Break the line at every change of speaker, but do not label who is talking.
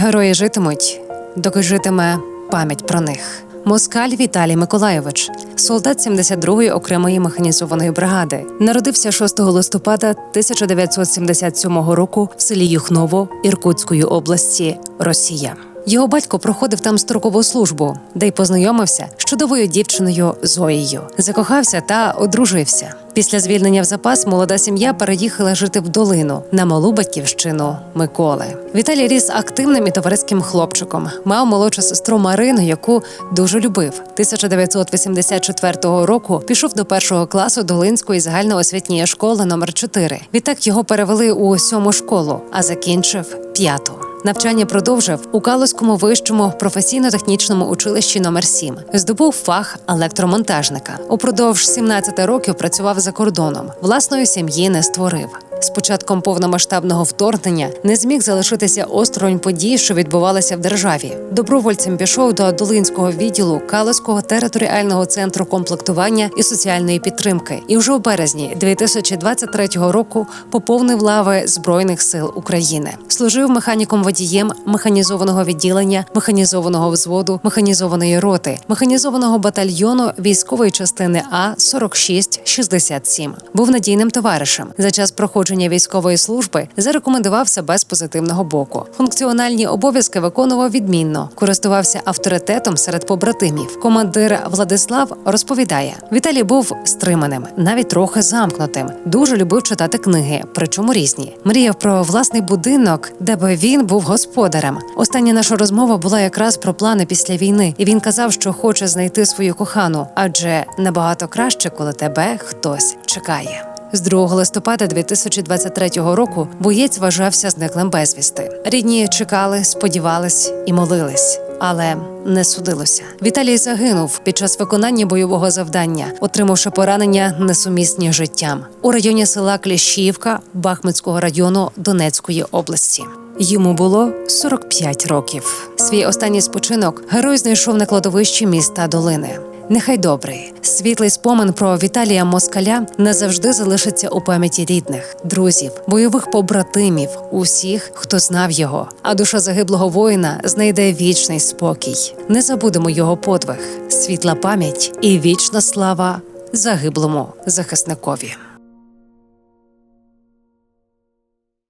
Герої житимуть, доки житиме пам'ять про них. Москаль Віталій Миколайович, солдат 72-ї окремої механізованої бригади, народився 6 листопада 1977 року в селі Юхново Іркутської області, Росія. Його батько проходив там строкову службу, де й познайомився з чудовою дівчиною Зоєю. Закохався та одружився. Після звільнення в запас молода сім'я переїхала жити в долину на малу батьківщину Миколи. Віталій ріс активним і товариським хлопчиком. Мав молодшу сестру Марину, яку дуже любив. 1984 року пішов до першого класу Долинської загальноосвітньої школи номер 4 Відтак його перевели у сьому школу, а закінчив п'яту. Навчання продовжив у Калузькому вищому професійно-технічному училищі номер 7 Здобув фах електромонтажника. Упродовж 17 років працював за кордоном. Власної сім'ї не створив. З початком повномасштабного вторгнення не зміг залишитися осторонь подій, що відбувалися в державі. Добровольцем пішов до Долинського відділу Калузького територіального центру комплектування і соціальної підтримки. І вже у березні 2023 року поповнив лави збройних сил України. Служив механіком водієм механізованого відділення, механізованого взводу, механізованої роти, механізованого батальйону військової частини А 4667 Був надійним товаришем. За час проходження військової служби зарекомендував себе з позитивного боку. Функціональні обов'язки виконував відмінно, користувався авторитетом серед побратимів. Командир Владислав розповідає: Віталій був стриманим, навіть трохи замкнутим. Дуже любив читати книги, причому різні. Мріяв про власний будинок, де би він був господарем. Остання наша розмова була якраз про плани після війни, і він казав, що хоче знайти свою кохану, адже набагато краще, коли тебе хтось чекає. З 2 листопада 2023 року боєць вважався зниклим безвісти. Рідні чекали, сподівались і молились. Але не судилося. Віталій загинув під час виконання бойового завдання, отримавши поранення несумісні життям у районі села Кліщівка Бахмутського району Донецької області. Йому було 45 років. Свій останній спочинок герой знайшов на кладовищі міста Долини. Нехай добрий, світлий спомин про Віталія Москаля назавжди залишиться у пам'яті рідних, друзів, бойових побратимів, усіх, хто знав його. А душа загиблого воїна знайде вічний спокій. Не забудемо його подвиг, світла пам'ять і вічна слава загиблому захисникові.